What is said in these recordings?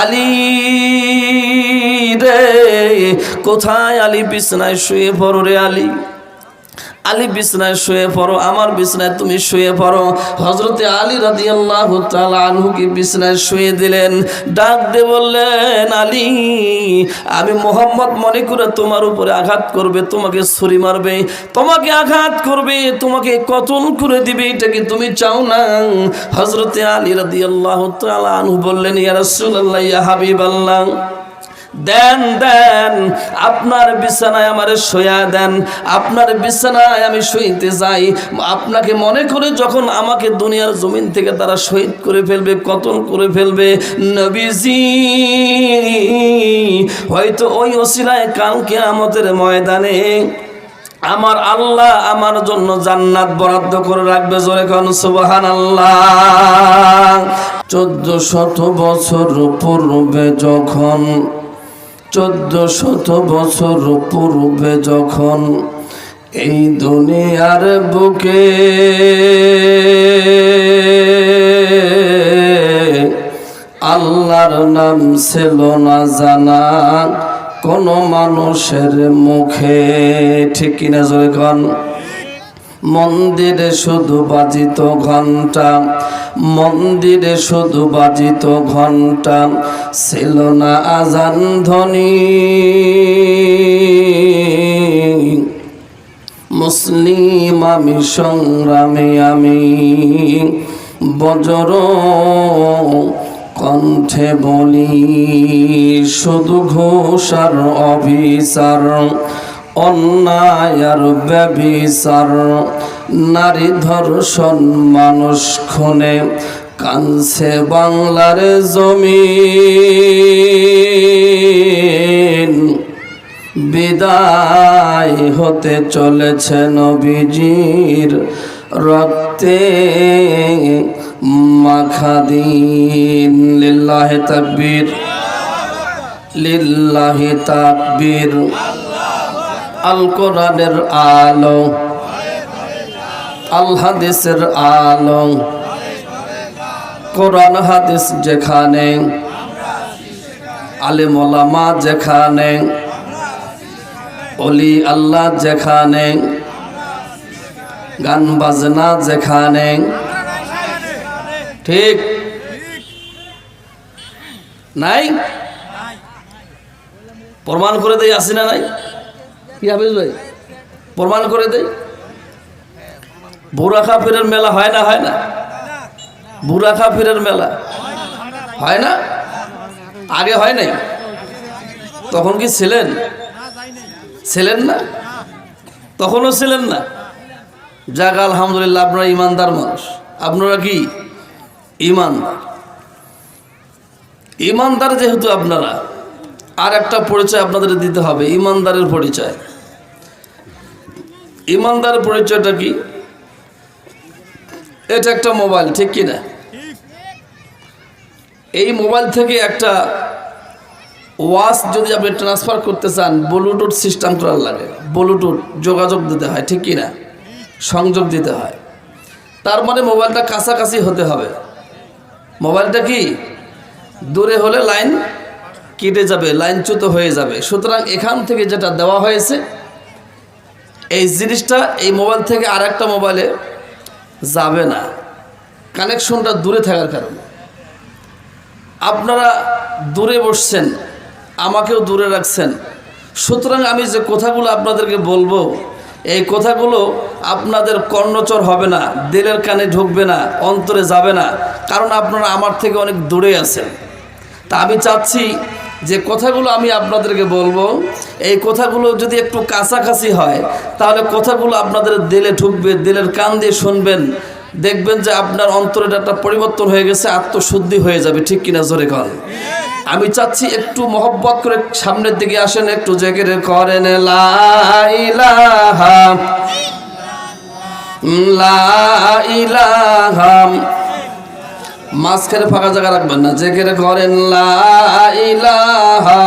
আলী রে। কোথায় আলী? বিছনায় শুয়ে পড়ো রে আলী। আলী বিছনায় শুয়ে পড়ো, আমার বিছনায় তুমি শুয়ে পড়ো। হজরতে আলী রাদি আল্লাহ আনহুকে বিছনায় শুয়ে দিলেন, ডাক দিয়ে বললেন, আলী, আমি মোহাম্মদ মনে করে তোমার উপরে আঘাত করবে, তোমাকে ছুরি মারবে, তোমাকে আঘাত করবে, তোমাকে কতল করে দিবে, এটা কি তুমি চাও না? হজরতে আলী রাদি আল্লাহ আনহু বললেন, ইয়া রাসূলুল্লাহ, ইয়া হাবিব আল্লাহ দেন দেন, আপনার বিছানায় আমারে শোয়া দেন, আপনার বিছানায় আমি শুইতে যাই। আপনাকে মনে করে যখন আমাকে দুনিয়ার জমিন থেকে তারা শহীদ করে ফেলবে, কতল করে ফেলবে, নবীজি, হয়তো ওই ওসিলায় কালকে আমাদের ময়দানে আমার আল্লাহ আমার জন্য জান্নাত বরাদ্দ করে রাখবে, জোরে কন সুবহান আল্লাহ চোদ্দ শত বছর পূর্বে যখন চোদ্দ শত বছর পূর্বে যখন এই দুনিয়ার বুকে আল্লাহর নাম ছিল না জানা, কোন মানুষের মুখে, ঠিক কিনা যখন মন্দিরে শুধু বাজিত ঘণ্টা মন্দিরে শুধু বাজিত ঘণ্টা ছিল না আজান ধ্বনি। মুসলিম আমি, সংগ্রামে আমি, বজর কণ্ঠে বলি, শুধু ঘোষার অভিসার অন্যায় আর ব্যবিচার, নারী ধর্ষণ মানুষ খুনে কানছে বাংলার জমিন। বিদায় হতে চলেছে নবীজির রক্তে মাখাদিন লিল্লাহে তাকবীর, লিল্লাহি তাকবীর। আল কোরআনের আলো আল হাদিসের আলো, কোরআন হাদিস যেখানে আলেম যেখানে অলি আল্লাহ যেখানে, গান বাজনা যেখানে, ঠিক? নাই? প্রমাণ করে দেয় আসি না নাই? কি হাফিজ ভাই প্রমাণ করে দেয় বুড়া কাফিরের মেলা হয় না হয় না? বুড়া কাফিরের মেলা হয় না? আগে হয় নাই? তখন কি ছিলেন? ছিলেন না? তখনও ছিলেন না? যাক, আলহামদুলিল্লাহ, আপনারা ইমানদার মানুষ। আপনারা কি? ইমানদার। ইমানদার যেহেতু আপনারা আর একটা পরিচয় আপনাদের দিতে হবে, ইমানদারের পরিচয়। ইমানদারের পরিচয়টা কি? এটা একটা মোবাইল, ঠিক কি না এই মোবাইল থেকে একটা ওয়াচ যদি আপনি ট্রান্সফার করতে চান ব্লুটুথ সিস্টেম করার লাগে। ব্লুটুথ যোগাযোগ দিতে হয়, ঠিক কি না সংযোগ দিতে হয়। তার মানে মোবাইলটা কাছাকাছি হতে হবে। মোবাইলটা কি? দূরে হলে লাইন কেটে যাবে, লাইনচ্যুত হয়ে যাবে। সুতরাং এখান থেকে যেটা দেওয়া হয়েছে, এই জিনিসটা এই মোবাইল থেকে আর একটা মোবাইলে যাবে না। কানেকশনটা দূরে থাকার কারণে। আপনারা দূরে বসছেন, আমাকেও দূরে রাখছেন। সুতরাং আমি যে কথাগুলো আপনাদেরকে বলব, এই কথাগুলো আপনাদের কর্ণচর হবে না, দিলের কানে ঢুকবে না, অন্তরে যাবে না। কারণ আপনারা আমার থেকে অনেক দূরে আছেন। তা আমি চাচ্ছি যে কথাগুলো আমি আপনাদেরকে বলব, এই কথাগুলো যদি একটু কাছাকাছি হয়, তাহলে কথাগুলো আপনাদের দিলে ঢুকবে, দিলের কান দিয়ে শুনবেন। দেখবেন যে আপনার অন্তরের একটা পরিবর্তন হয়ে গেছে, আত্মশুদ্ধি হয়ে যাবে, ঠিক কিনা জোরে কর আমি চাচ্ছি একটু মহব্বত করে সামনের দিকে আসেন, একটু জেগে করেন, লা ইলাহা লা ইলাহা। মাঝখানে ফাঁকা জায়গা রাখবেন না। জেগের করেন, লা ইলাহা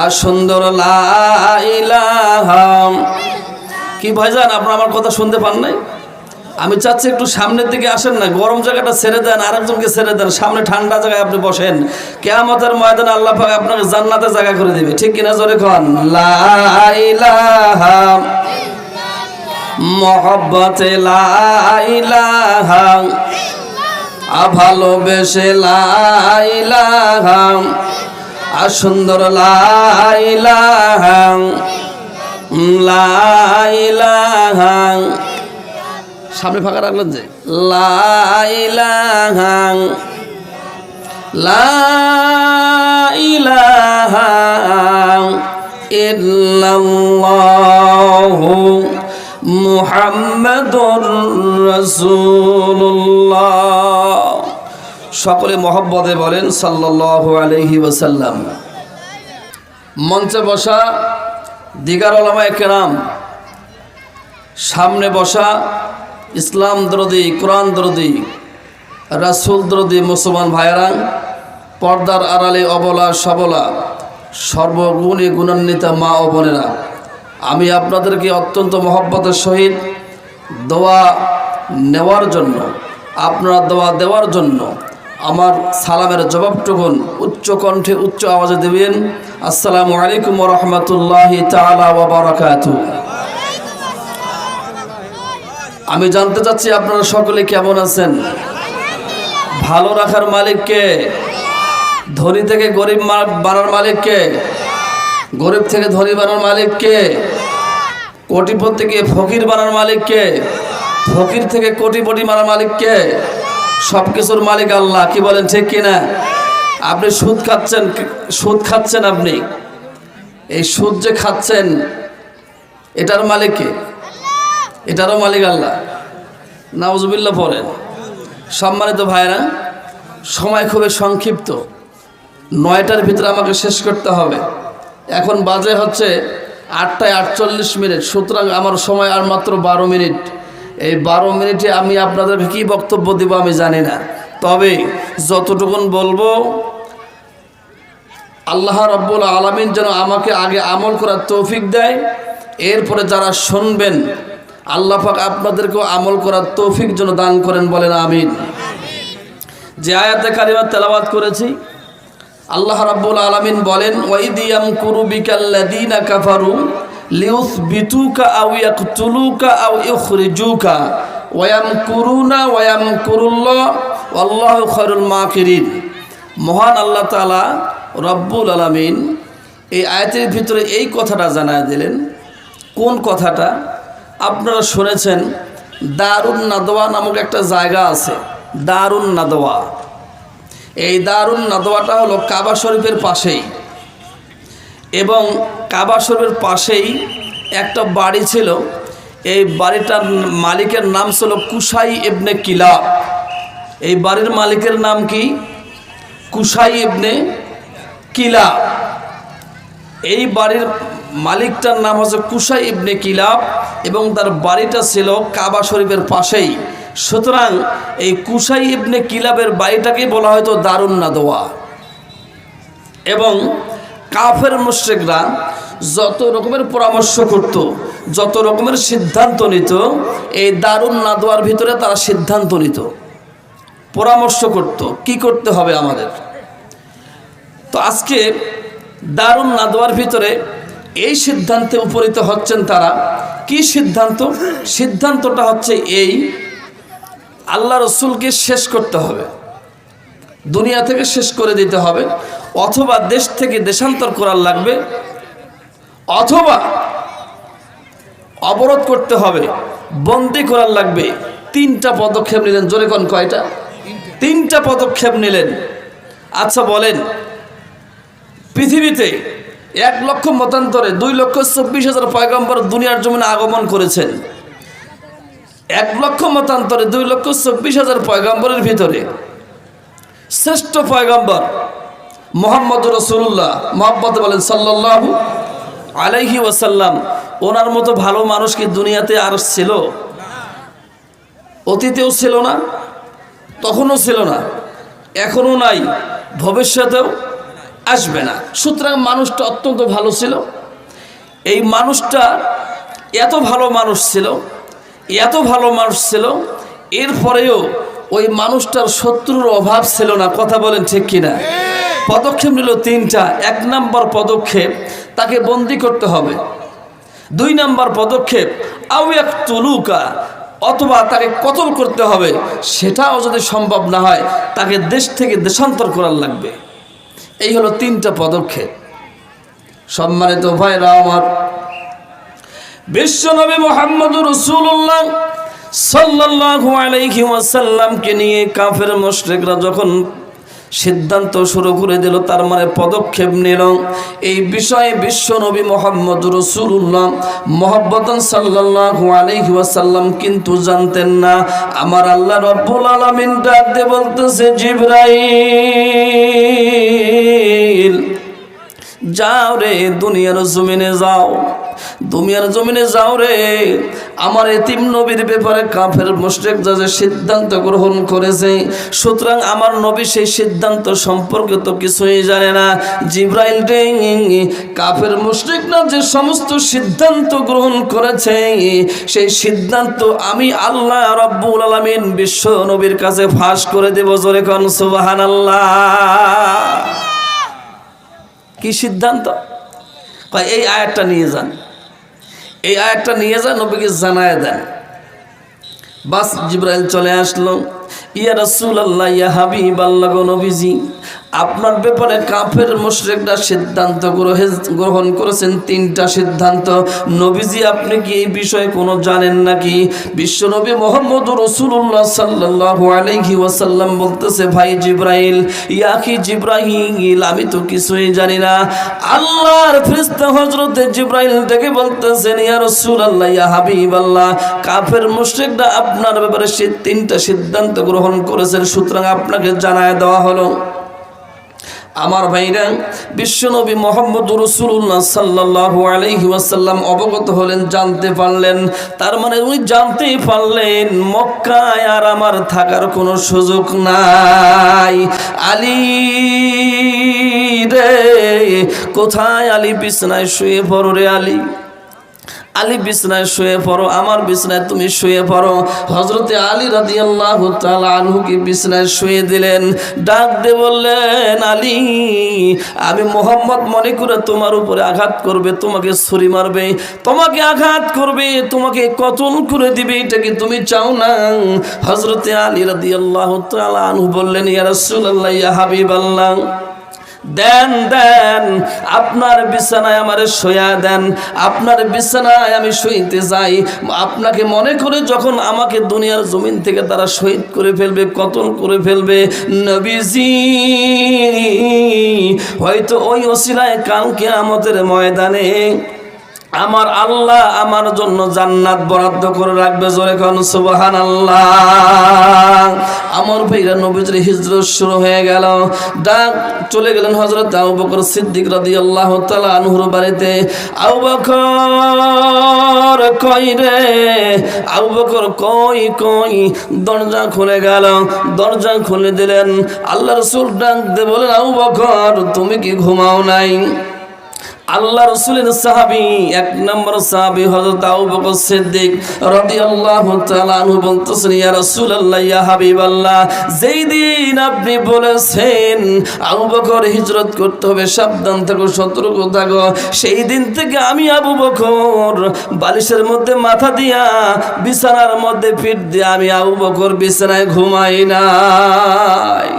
আর সুন্দর, লা ইলাহা কি ভাইজান, আপনার আমার কথা শুনতে পান নাই? আমি চাচ্ছি একটু সামনের দিকে আসেন না, গরম জায়গাটা ছেড়ে দেন, আরেকজনকে ছেড়ে দেন, সামনে ঠান্ডা জায়গায় আপনি বসেন। কেয়ামতের ময়দানে আল্লাহ পাক আপনাকে জান্নাতে জায়গা করে দিবে। ঠিক কিনা জোরে খন লা ইলাহা মহব্বতে লা ইলাহা আ ভালোবেসে লা ইলাহা আ সুন্দর লা ইলাহা লা ইলাহা সামনে ফাঁকা রাখলেন যে লাইলাহাং লাইলাহাং ইল্লাল্লাহু মুহাম্মাদুর রাসূলুল্লাহ সকলে মহব্বতে বলেন সাল্লাল্লাহু আলাইহি ওয়াসাল্লাম। মঞ্চে বসা, দিগার ওলামায়ে কেরাম, সামনে বসা, ইসলাম দ্রদি, কোরআন দ্রদি, রাসুল দ্রদি, মুসলমান ভাইয়েরা, পর্দার আড়ালে অবলা সবলা, সর্বগুণে গুণান্বিতা মা ও বোনেরা, আমি আপনাদেরকে অত্যন্ত মহব্বতের সহিত দোয়া নেওয়ার জন্য, আপনারা দোয়া দেওয়ার জন্য আমার সালামের জবাবটুকুন উচ্চ কণ্ঠে উচ্চ আওয়াজে দেবেন। আসসালামু আলাইকুম রহমতুল্লাহ তালা আমি জানতে চাচ্ছি আপনারা সকলে কেমন আছেন? ভালো রাখার মালিককে ধনী থেকে গরিব বানার মালিককে গরিব থেকে ধনী বানার মালিককে কোটিপতি থেকে ফকির বানার মালিককে ফকির থেকে কোটিপটি মারার মালিককে সব কিছুর মালিক আল্লাহ, কি বলেন, ঠিক কিনা? আপনি সুদ খাচ্ছেন সুদ খাচ্ছেন আপনি। এই সুদ যে খাচ্ছেন, এটার মালিক মালিককে এটারও মালিক আল্লাহ। নাউজুবিল্লাহ পড়েন। সম্মানিত ভাইরা সময় খুবই সংক্ষিপ্ত। নয়টার ভিতরে আমাকে শেষ করতে হবে। এখন বাজে হচ্ছে আটটায় আটচল্লিশ মিনিট, সুতরাং আমার সময় আর মাত্র বারো মিনিট। এই বারো মিনিটে আমি আপনাদেরকে কি বক্তব্য দেবো আমি জানি না। তবে যতটুকুন বলব, আল্লাহ রব্বুল আলমিন যেন আমাকে আগে আমল করার তৌফিক দেয়, এরপরে যারা শুনবেন, আল্লাহ পাক আপনাদেরকেও আমল করার তৌফিক যেন দান করেন বলেন আমিন। যে আয়াতে কারিমা তেলাবাদ করেছি, আল্লাহ রাব্বুল আলামিন বলেন ওয়াইদিয়াম কুরু বিকাল্লাযীনা কাফারু লিউসবিতুকা আও ইয়াকতুলুকা আও ইখরিজুকা ওয়ায়ামকুরুনা ওয়ায়ামকুরুল্লাহ, ওয়াল্লাহু খায়রুল মাকিরিন। মহান আল্লাহ তাআলা রব্বুল আলামিন এই আয়াতের ভিতরে এই কথাটা জানায় দিলেন। কোন কথাটা? আপনারা শুনেছেন, দারুণ নাদোয়া নামক একটা জায়গা আছে, দারুণ নাদোয়া এই দারুণ নাদোয়াটা হলো কাবা শরীফের পাশেই। এবং কাবা শরীফের পাশেই একটা বাড়ি ছিল। এই বাড়িটার মালিকের নাম ছিল কুসাই ইবনে কিলা এই বাড়ির মালিকের নাম কি? কুসাই ইবনে কিলা এই বাড়ির মালিকটার নাম হচ্ছে কুসাই ইবনে কিলাব এবং তার বাড়িটা ছিল কাবা শরীফের পাশেই। সুতরাং এই কুসাই ইবনে কিলাবের বাড়িটাকেই বলা হয়তো দারুণ নাদোয়া এবং কাফের মুশ্রিকরা যত রকমের পরামর্শ করত, যত রকমের সিদ্ধান্ত নিত, এই দারুণ নাদোয়ার ভিতরে তারা সিদ্ধান্ত নিত। পরামর্শ করত, কি করতে হবে আমাদের? তো আজকে দারুণ নাদোয়ার ভিতরে এই সিদ্ধান্তে উপনীত হচ্ছেন তারা। কি সিদ্ধান্ত? সিদ্ধান্তটা হচ্ছে এই, আল্লাহ রসুলকে শেষ করতে হবে। দুনিয়া থেকে শেষ করে দিতে হবে, অথবা দেশ থেকে দেশান্তর করার লাগবে, অথবা অবরোধ করতে হবে, বন্দি করার লাগবে। তিনটা পদক্ষেপ নিলেন, জোরে কোন কয়টা? তিনটা পদক্ষেপ নিলেন। আচ্ছা বলেন, পৃথিবীতে এক লক্ষ মতান্তরে দুই লক্ষ চব্বিশ হাজার পয়গম্বর দুনিয়ার জমিনে আগমন করেছেন। এক লক্ষ মতান্তরে দুই লক্ষ চব্বিশ হাজার পয়গম্বরের ভিতরে শ্রেষ্ঠ পয়গম্বর মোহাম্মদ রসুল্লাহ মোহাম্মদ বলেন সাল্লাল্লাহু আলাইহি ওয়াসাল্লাম। ওনার মতো ভালো মানুষ কি দুনিয়াতে আর ছিল? অতীতেও ছিল না, তখনও ছিল না, এখনও নাই, ভবিষ্যতেও আসবে না। সুতরাং মানুষটা অত্যন্ত ভালো ছিল। এই মানুষটা এত ভালো মানুষ ছিল, এত ভালো মানুষ ছিল, এরপরেও ওই মানুষটার শত্রুর অভাব ছিল না, কথা বলেন ঠিক কিনা? পদক্ষেপ নিল তিনটা। এক নাম্বার পদক্ষেপ তাকে বন্দি করতে হবে। দুই নাম্বার পদক্ষেপ আউ এক তুলুকা অথবা তাকে কতল করতে হবে, সেটাও যদি সম্ভব না হয়, তাকে দেশ থেকে দেশান্তর করার লাগবে। এই হলো তিনটা পদক্ষেপ। সম্মানিত ভাইরা আমার বিশ্বনবী মোহাম্মদ রসুল্লাহ সাল্লাল্লাহু আলাইহি ওয়াসাল্লামকে নিয়ে কাফের মুশরিকরা যখন সিদ্ধান্ত শুরু করে দিল, তার মানে পদক্ষেপ নিল, এই বিষয়ে বিশ্ব নবী মোহাম্মদ রসুল্লাহ মোহাম্মদন সাল্লাল্লাহু আলাইহি ওয়াসাল্লাম কিন্তু জানতেন না। আমার আল্লাহ রব্বুল আলামিন ডাক দিয়ে বলতেছে, জিবরাইল, যাও রে দুনিয়ার জমিনে যাও। দুনিয়ার জমিনে যাও রে। আমার এতিম নবীর ব্যাপারে কাফের মুশরিক যা যে সিদ্ধান্ত গ্রহণ করেছে, সুতরাং আমার নবী সেই সিদ্ধান্ত সম্পর্কে তো কিছুই জানে না। জিব্রাইল কাফের মুশরিক না যে সমস্ত সিদ্ধান্ত গ্রহণ করেছে, সেই সিদ্ধান্ত আমি আল্লাহ রব্বুল আলামিন বিশ্ব নবীর কাছে ফাঁস করে দেব জোরে কন, সুবহানাল্লাহ। কি সিদ্ধান্ত? এই আয়াতটা নিয়ে যান। এই আয়াতটা নিয়ে যান নবীকে জানায় দেন। বাস জিব্রাইল চলে আসলো। ইয়া রাসূলুল্লাহ, ইয়া হাবিব আল্লাহ গো নবীজি। আপনার ব্যাপারে কাফের মুশরিকরা সিদ্ধান্ত গ্রহণ করেছেন, তিনটা সিদ্ধান্ত। নবীজি, আপনি কি এই বিষয়ে কোনো জানেন নাকি? বিশ্বনবী মোহাম্মদ রসুল্লাহ সাল্লাল্লাহু আলাইহি ওয়াসাল্লাম বলতেছে, ভাই জিব্রাইল ইয়াকি জিব্রাইল আমি তো কিছুই জানি না। আল্লাহর ফেরেশতা হযরতে জিব্রাইল ডেকে বলতেছেন, ইয়া রাসূলুল্লাহ, ইয়া হাবিবাল্লাহ, কাফের মুশরিকরা আপনার ব্যাপারে সে তিনটা সিদ্ধান্ত গ্রহণ করেছেন, সুতরাং আপনাকে জানায় দেওয়া হলো। আমার ভাইরা বিশ্বনবী মোহাম্মদ রসুল্লাহ সাল্লাহু আলহি ওয়াসাল্লাম অবগত হলেন, জানতে পারলেন। তার মানে উনি জানতেই পারলেন, মক্কায় আর আমার থাকার কোনো সুযোগ নাই। আলী রে, কোথায় আলী? বিছনায় শুয়ে পড়ো রে আলী। আলী বিছনায় শুয়ে পড়ো, আমার বিছনায় তুমি শুয়ে পড়ো। হজরতে আলী রাদি আল্লাহ আনহুকে বিছনায় শুয়ে দিলেন। ডাক দিয়ে বললেন, আলী, আমি মোহাম্মদ মনে করে তোমার উপরে আঘাত করবে, তোমাকে ছুরি মারবে, তোমাকে আঘাত করবে, তোমাকে কতল করে দিবে, এটা কি তুমি চাও না? হজরতে আলী রাদি আল্লাহ আনহু বললেন, ইয়া রাসূলুল্লাহ, ইয়া হাবিবাল্লাহ। দেন দেন, আপনার বিছানায় আমারে শোয়া দেন, আপনার বিছানায় আমি শুইতে যাই। আপনাকে মনে করে যখন আমাকে দুনিয়ার জমিন থেকে তারা শহীদ করে ফেলবে, কতল করে ফেলবে, নবীজি, হয়তো ওই ওসিলায় কালকে আমাদের ময়দানে আমার আল্লাহ আমার জন্য জান্নাত বরাদ্দ করে রাখবে, জোরে কোন সুবহান আল্লাহ আমার ভাইরা নবীজির হিজরত শুরু হয়ে গেল। ডাক চলে গেলেন হযরত আবু বকর সিদ্দিক রাদিয়াল্লাহু তাআলা আনহুর বাড়িতে। আবু বকর কই রে? আবু বকর কই কই? দরজা খুলে গেল। দরজা খুলে দিলেন। আল্লাহ রাসূল ডাক দিয়ে বলেন আবু বকর, তুমি কি ঘুমাও নাই? আল্লাহ রসুলের সাহাবি, এক নম্বর সাহাবি হযরত আবু বকর সিদ্দিক রাদিয়াল্লাহু তাআলা আনহু বলতেছেন, ইয়া রাসূলুল্লাহ, ইয়া হাবিবাল্লাহ, যেই দিন আপনি বলেছেন আবু বকর হিজরত করতে হবে, সাবধান থাকো, সতর্ক থাকো, সেই দিন থেকে আমি আবু বকর বালিশের মধ্যে মাথা দিয়া, বিছানার মধ্যে পিঠ দিয়ে আমি আবু বকর বিছানায় ঘুমাই নাই।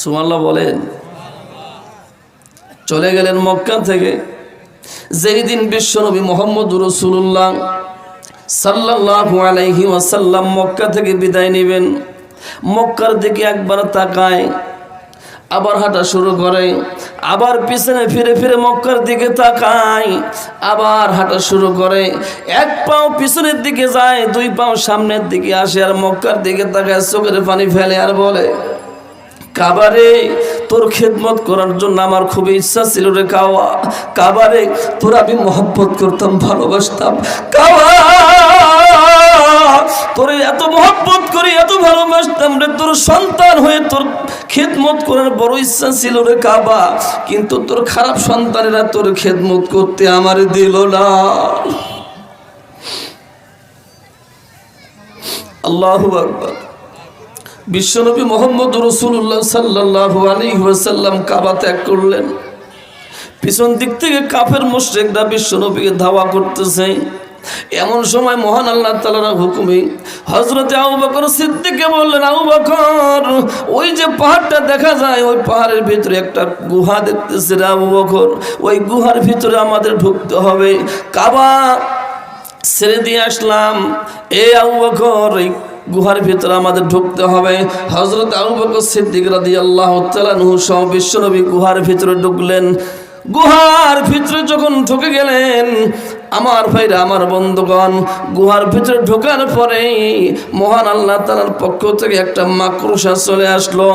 সুবহানাল্লাহ বলেন। চলে গেলেন মক্কা থেকে। যেই দিন বিশ্বনবী মোহাম্মদ রসুল্লাহ সাল্লাল্লাহু আলাইহি ওয়াসাল্লাম মক্কা থেকে বিদায় নেবেন, মক্কার দিকে একবার তাকায়, আবার হাঁটা শুরু করে, আবার পিছনে ফিরে ফিরে মক্কার দিকে তাকায়, আবার হাঁটা শুরু করে, এক পাও পিছনের দিকে যায়, দুই পাও সামনের দিকে আসে আর মক্কার দিকে তাকায় চোখের পানি ফেলে আর বলে, কাবারে তোর খেদমত করার জন্য আমার খুবই ইচ্ছা ছিল রে কাওয়া। কাবারে তোর আমি মহব্বত করতাম, ভালোবাসতাম। কাওয়া, তোর এত মহব্বত করি এত ভালোবাসতাম রে, তোর সন্তান হয়ে তোর খেদমত করার বড় ইচ্ছা ছিল রে কাবা। কিন্তু তোর খারাপ সন্তানেরা তোর খেদমত করতে আমার দিল না। আল্লাহ আকবর। বিশ্বনবী মোহাম্মদ রসুল্লাহ সাল্লাহ আলী কাবা ত্যাগ করলেন। পিছন দিক থেকে কাফের মুশ্রেকরা বিশ্বনবীকে ধাওয়া করতেছে। এমন সময় মহান আল্লাহ তালার হুকুমে হজরতে আবু বকর সিদ্দিককে বললেন, আবু বকর, ওই যে পাহাড়টা দেখা যায়, ওই পাহাড়ের ভিতরে একটা গুহা দেখতেছে রে আবু বকর। ওই গুহার ভিতরে আমাদের ঢুকতে হবে। কাবা ছেড়ে দিয়ে আসলাম। এ আবু বকর গুহার ভিতরে আমাদের ঢুকতে হবে। হজরত আবু সিদ্দিক রাদি আল্লাহ সহ বিশ্বনবী গুহার ভিতরে ঢুকলেন। গুহার ভিতরে যখন ঢুকে গেলেন আমার ভাইরা, আমার বন্ধুগণ, গুহার ভিতরে ঢোকার পরে মহান আল্লাহ তালার পক্ষ থেকে একটা মাকড়সা চলে আসলো।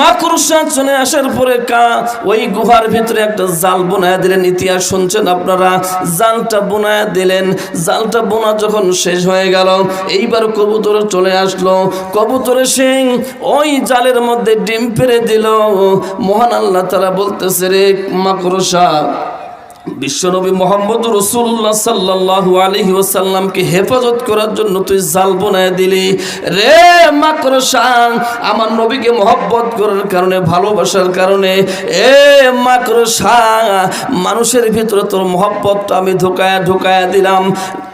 মাকড়সা চলে আসার পরে কা, ওই গুহার ভিতরে একটা জাল বোনায় দিলেন। ইতিহাস শুনছেন আপনারা? জালটা বোনায় দিলেন। জালটা বোনা যখন শেষ হয়ে গেল, এইবার কবুতর চলে আসলো। কবুতরে সে ওই জালের মধ্যে ডিম পেরে দিল। মহান আল্লাহ তারা বলতেছে, রে মাকড়সা বিশ্বনবী মোহাম্মদ রসুল্লাহ সাল্লাহু আলহি ওসাল্লামকে হেফাজত করার জন্য তুই জাল বোনায় দিলি। রে মাকড়সা আমার নবীকে মহব্বত করার কারণে, ভালোবাসার কারণে, এ মাকড়সা মানুষের ভিতরে তোর মহব্বতটা আমি ঢোকায়া ঢোকায়া দিলাম।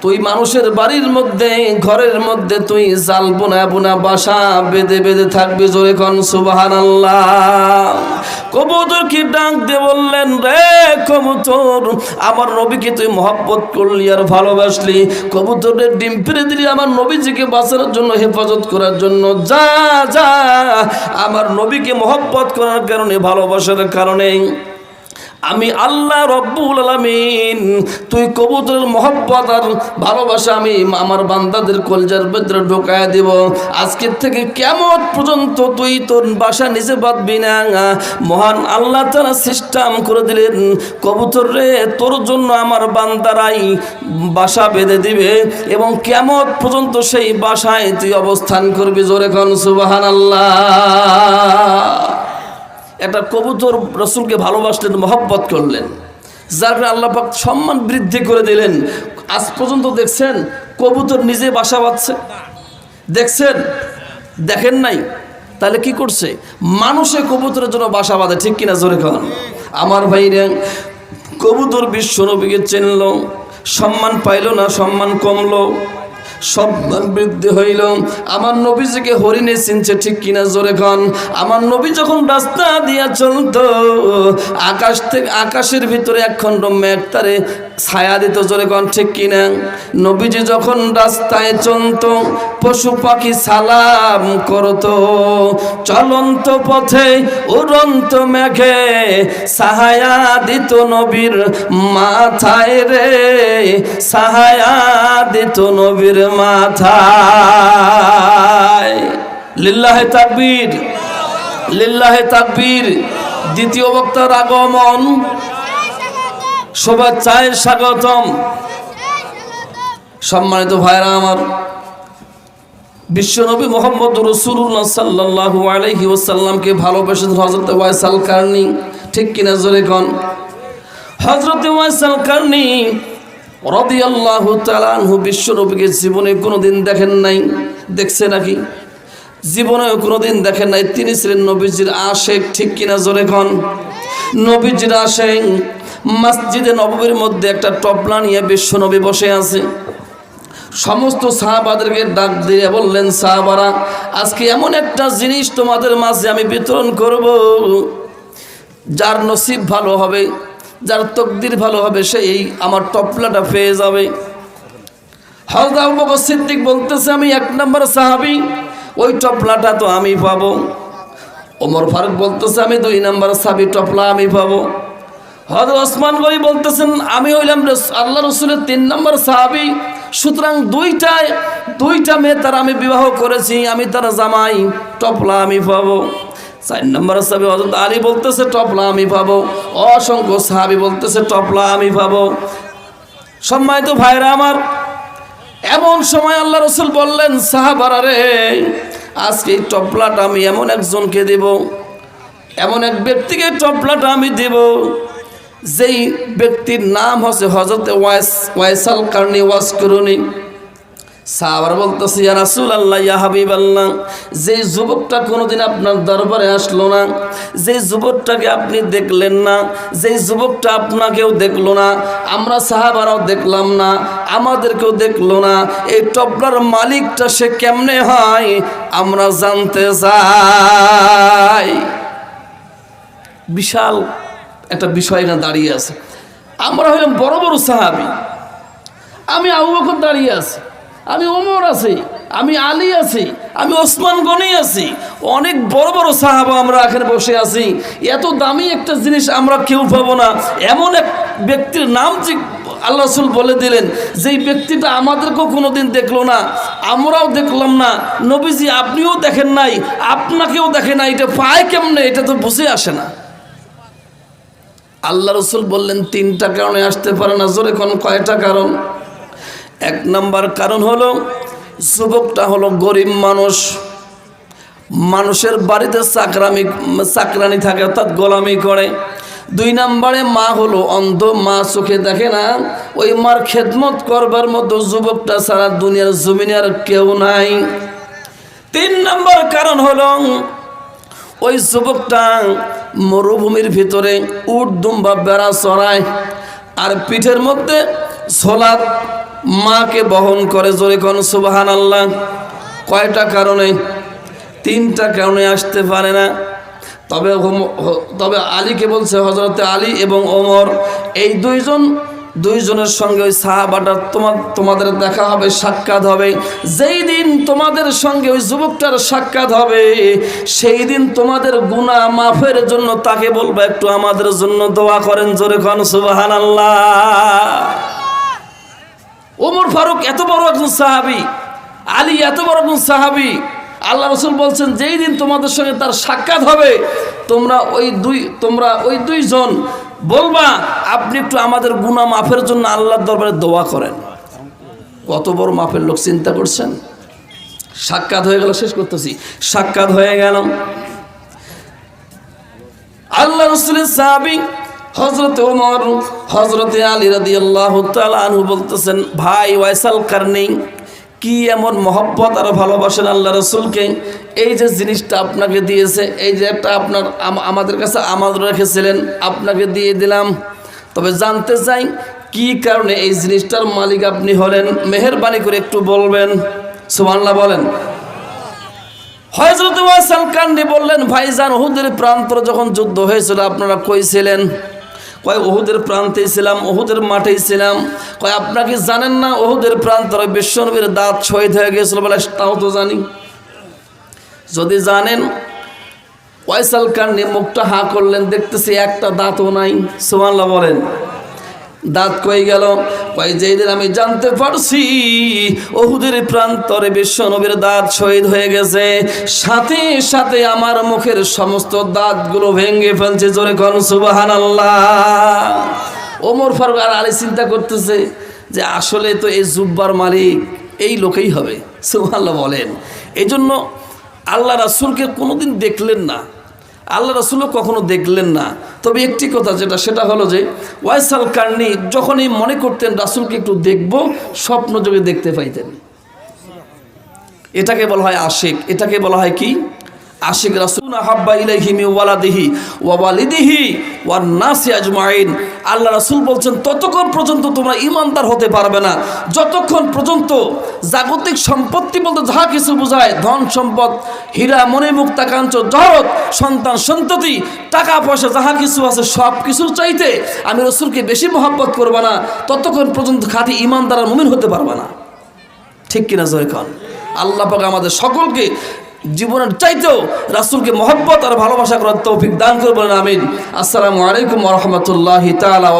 তুই মানুষের বাড়ির মধ্যে, ঘরের মধ্যে তুই জাল বোনা বোনা বাসা বেঁধে বেঁধে থাকবি জোরে কন সুবাহান আল্লাহ কবুতর কি ডাক দিয়ে বললেন, রে কবুতর আমার নবীকে তুই মহাব্বত করলি আর ভালোবাসলি? কবুতরের ডিম ফিরে দিলি আমার নবীজিকে বাঁচানোর জন্য, হেফাজত করার জন্য। যা যা, আমার নবীকে মহব্বত করার কারণে, ভালোবাসার কারণে আমি আল্লাহ রব্বুল আলমিন, তুই কবুতরের মহব্বত আর ভালোবাসা আমি আমার বান্দাদের কলজার ভেতরে ঢোকায় দিব। আজকের থেকে কেমন পর্যন্ত তুই তোর বাসা নিজে বাঁধবি না? মহান আল্লাহ তারা সিস্টেম করে দিলেন, কবুতর রে, তোর জন্য আমার বান্দারাই বাসা বেঁধে দিবে এবং কেমন পর্যন্ত সেই বাসায় তুই অবস্থান করবি? জোরে খন সুবাহান আল্লাহ একটা কবুতর রসুলকে ভালোবাসলেন, মহব্বত করলেন। যার কারণে আল্লাহ পাক সম্মান বৃদ্ধি করে দিলেন। আজ পর্যন্ত দেখছেন, কবুতর নিজে বাসা বাঁধছে। দেখছেন? দেখেন নাই? তাহলে কি করছে? মানুষে কবুতরের জন্য বাসা বাঁধে, ঠিক কিনা জোরে খান আমার ভাইরে কবুতর বিশ্ব নবীকে চিনল, সম্মান পাইল না, সম্মান কমলো। সম্মান বৃদ্ধি হইল। আমার নবীজিকে হরিণে চিনছে ঠিক কিনা জোরে খান আমার নবী যখন রাস্তা দিয়া চলতো, আকাশ থেকে আকাশের ভিতরে একখণ্ড মেঘ তারে ছায়া দিত জোরে খান ঠিক কিনা। নবীজি যখন রাস্তায় চলত, পশু পাখি সালাম করতো। চলন্ত পথে, উড়ন্ত মেঘে সাহায়া দিত নবীর মাথায় রে। সাহায়া দিত নবীর মাথায়। লিল্লাহে তাকবীর লিল্লাহে তাকবীর। দ্বিতীয় বক্তার আগমন। শুভেচ্ছায় স্বাগতম। সম্মানিত ভাইরা আমার, বিশ্বনবী মোহাম্মদ রসুল্লাহ সাল্লাহু আলহি ওসাল্লামকে ভালোবেসে হজরত ওয়াইসাল কারনি ঠিক কিনা জোরে কন? হজরত ওয়াইসাল কারনি রদি আল্লাহ তালানহু বিশ্বনবীকে জীবনে কোনো দিন দেখেন নাই। দেখছে নাকি? জীবনে কোনোদিন দেখেন নাই। তিনি ছিলেন নবীজির আশেক, ঠিক কিনা জোরে কন? নবীজির আশেক মসজিদে নবীর মধ্যে একটা টপলা নিয়ে বিশ্বনবী বসে আছে। সমস্ত সাহাবাদেরকে ডাক দিয়ে বললেন, সাহাবারা, আজকে এমন একটা জিনিস তোমাদের মাঝে আমি বিতরণ করব, যার নসিব ভালো হবে। যার তকদির ভালো হবে সেই আমার টপলাটা পেয়ে যাবে। হজরত আবু সিদ্দিক বলতেছে, আমি এক নম্বর সাহাবি, ওই টপলাটা তো আমি পাবো। ওমর ফারুক বলতেছে, আমি দুই নম্বর সাহাবি টপলা আমি পাবো। হজরত ওসমান গনি বলতেছেন, আমি হইলাম আল্লাহ রসুলের তিন নম্বর সাহাবি, সুতরাং দুইটায় দুইটা মেয়ে তারা আমি বিবাহ করেছি, আমি তারা জামাই টপলা আমি পাবো। চার নম্বর সাহাবি হজরত আলী বলতেছে, টপলা আমি পাবো অসংখ্য সাহাবি বলতেছে, টপলা আমি পাবো সম্মানিত ভাইরা আমার, এমন সময় আল্লাহ রসুল বললেন, সাহাবারা রে, আজকে এই টপলাটা আমি এমন একজনকে দেব, এমন এক ব্যক্তিকে টপলাটা আমি দেব, যেই ব্যক্তির নাম হচ্ছে হজরত ওয়াইস, ওয়াইসাল কারণে ওয়াস করুনি। সাহাবার বলতেছে, ইয়া রাসূল আল্লাহ ইয়া হাবিব যে যুবকটা কোনোদিন আপনার দরবারে আসলো না, যে যুবকটাকে আপনি দেখলেন না, যে যুবকটা আপনাকেও দেখল না, আমরা সাহাবারাও দেখলাম না, আমাদেরকেও দেখল না, এই টপলার মালিকটা সে কেমনে হয়, আমরা জানতে চাই। বিশাল একটা বিষয় না দাঁড়িয়ে আছে। আমরা হইলাম বড় বড় সাহাবি। আমি আবু বকর দাঁড়িয়ে আছি। আমি ওমর আছি, আমি আলী আছি, আমি ওসমান গনি আছি। অনেক বড় বড় সাহাবা আমরা এখানে বসে আছি। এত দামি একটা জিনিস আমরা কেউ পাবো না। এমন এক ব্যক্তির নাম যে আল্লাহ রসুল বলে দিলেন, যেই ব্যক্তিটা আমাদেরকেও কোনোদিন দেখল না, আমরাও দেখলাম না, নবীজি আপনিও দেখেন নাই, আপনাকেও দেখেন না এটা পায় কেমনে? এটা তো বুঝে আসে না। আল্লাহ রসুল বললেন, তিনটা কারণে আসতে পারে না, জোরে কোন কয়টা কারণ? এক নাম্বার কারণ হলো, যুবকটা হলো গরিব মানুষ। মানুষের বাড়িতে চাকরামি, চাকরানি থাকে, অর্থাৎ গোলামি করে। দুই নম্বরে মা হলো অন্ধ, মা চোখে দেখে না। ওই মার খেদমত করবার মতো যুবকটা সারা দুনিয়ার জমিনে আর কেউ নাই। তিন নম্বর কারণ হলো, ওই যুবকটা মরুভূমির ভিতরে উট, দুম্বা, বেড়া চড়ায়। আর পিঠের মধ্যে ছোলাত মাকে বহন করে জোরে কোন সুবাহান আল্লাহ কয়টা কারণে? তিনটা কারণে আসতে পারে না। তবে তবে আলীকে বলছে হজরতে আলী এবং ওমর, এই দুইজন, দুইজনের সঙ্গে ওই সাহাবাটার তোমার তোমাদের দেখা হবে, সাক্ষাৎ হবে। যেই দিন তোমাদের সঙ্গে ওই যুবকটার সাক্ষাৎ হবে, সেই দিন তোমাদের গুনাহ মাফের জন্য তাকে বলব, একটু আমাদের জন্য দোয়া করেন, জোরে খান সুবাহান আল্লাহ ওমর ফারুক এত বড় একজন সাহাবি, আলী এত বড় একজন সাহাবি। আল্লাহ রসুল বলছেন, যেই দিন তোমাদের সঙ্গে তার সাক্ষাৎ হবে, তোমরা ওই দুই, তোমরা ওই দুইজন বলবা, আপনি একটু আমাদের গুণা মাফের জন্য আল্লাহর দরবারে দোয়া করেন। কত বড় মাফের লোক চিন্তা করছেন। সাক্ষাৎ হয়ে গেল, শেষ করতেছি। সাক্ষাৎ হয়ে গেল। আল্লাহ রসুলের সাহাবি হজরত ওমর হজরতে আলী রাদি আল্লাহ আনহু বলতেছেন, ভাই, ওয়াইসাল কারণেই কি এমন মহব্বত আর ভালোবাসেন আল্লাহ রসুলকে? এই যে জিনিসটা আপনাকে দিয়েছে, এই যে একটা আপনার আমাদের কাছে আমাদের রেখেছিলেন, আপনাকে দিয়ে দিলাম। তবে জানতে চাই, কি কারণে এই জিনিসটার মালিক আপনি হলেন? মেহরবানি করে একটু বলবেন। সুবহানাল্লাহ বলেন। হজরত ওয়াসাল কান্ডি বললেন, ভাইজান ওহুদের প্রান্তর যখন যুদ্ধ হয়েছিল, আপনারা কই ছিলেন? কয় ওহুদের প্রান্তে ছিলাম ওহুদের মাঠে ছিলাম। কয়, আপনাকে জানেন না ওহুদের প্রান্তরে বিশ্বনবীর দাঁত ছয় হয়ে গিয়েছিল বলে তাও তো জানি। যদি জানেন, ওয়াইসাল কান্ডে মুখটা হা করলেন, দেখতেছি একটা দাঁতও নাই। সোমাল্লা বলেন। দাঁত কয়ে গেল কই যেই দিন আমি জানতে পারছি, ওহুদের প্রান্তরে বিশ্ব নবীর দাঁত শহীদ হয়ে গেছে। সাথে সাথে আমার মুখের সমস্ত দাঁতগুলো ভেঙে ফেলছে, জোরে কন সুবাহান ওমর ফারুক আর আলী চিন্তা করতেছে যে আসলে তো এই জুব্বার মালিক এই লোকেই হবে, সুবহানাল্লাহ বলেন। এই জন্য আল্লাহ রাসুলকে কোনোদিন দেখলেন না। আল্লাহ রসুলও কখনো দেখলেন না। তবে একটি কথা যেটা, সেটা হলো যে, ওয়াইসাল কার্নি, যখনই মনে করতেন রাসুলকে একটু দেখব, স্বপ্ন যোগে দেখতে পাইতেন। এটাকে বলা হয় আশেক। এটাকে বলা হয় কি? আশিক রাসুল হাব্বা ইলাইহি মি ওয়ালাদিহি ওয়া ওয়ালিদিহি ওয়ান নাসি আজমাইন। আল্লাহ রাসূল বলছেন, ততক্ষণ পর্যন্ত তোমরা ইমানদার হতে পারবে না। যতক্ষণ পর্যন্ত জাগতিক সম্পত্তি বলতে যাহা কিছু বোঝায়, ধন সম্পদ, হীরা মনে মুক্তা, কাঞ্চ জহরত সন্তান, সন্ততি, টাকা, পয়সা, যাহা কিছু আছে, সব কিছুর চাইতে আমি রসুলকে বেশি মহব্বত করব না। ততক্ষণ পর্যন্ত খাঁটি ইমানদার মুমিন হতে পারবে না। ঠিক কিনা জয় খান? আল্লাহ পাক আমাদের সকলকে জীবনের চাইতেও রাসুলকে মহব্বত আর ভালোবাসা করার তৌফিক দান করবেন আমিন। আসসালামু আলাইকুম রহমতুল্লাহ তালা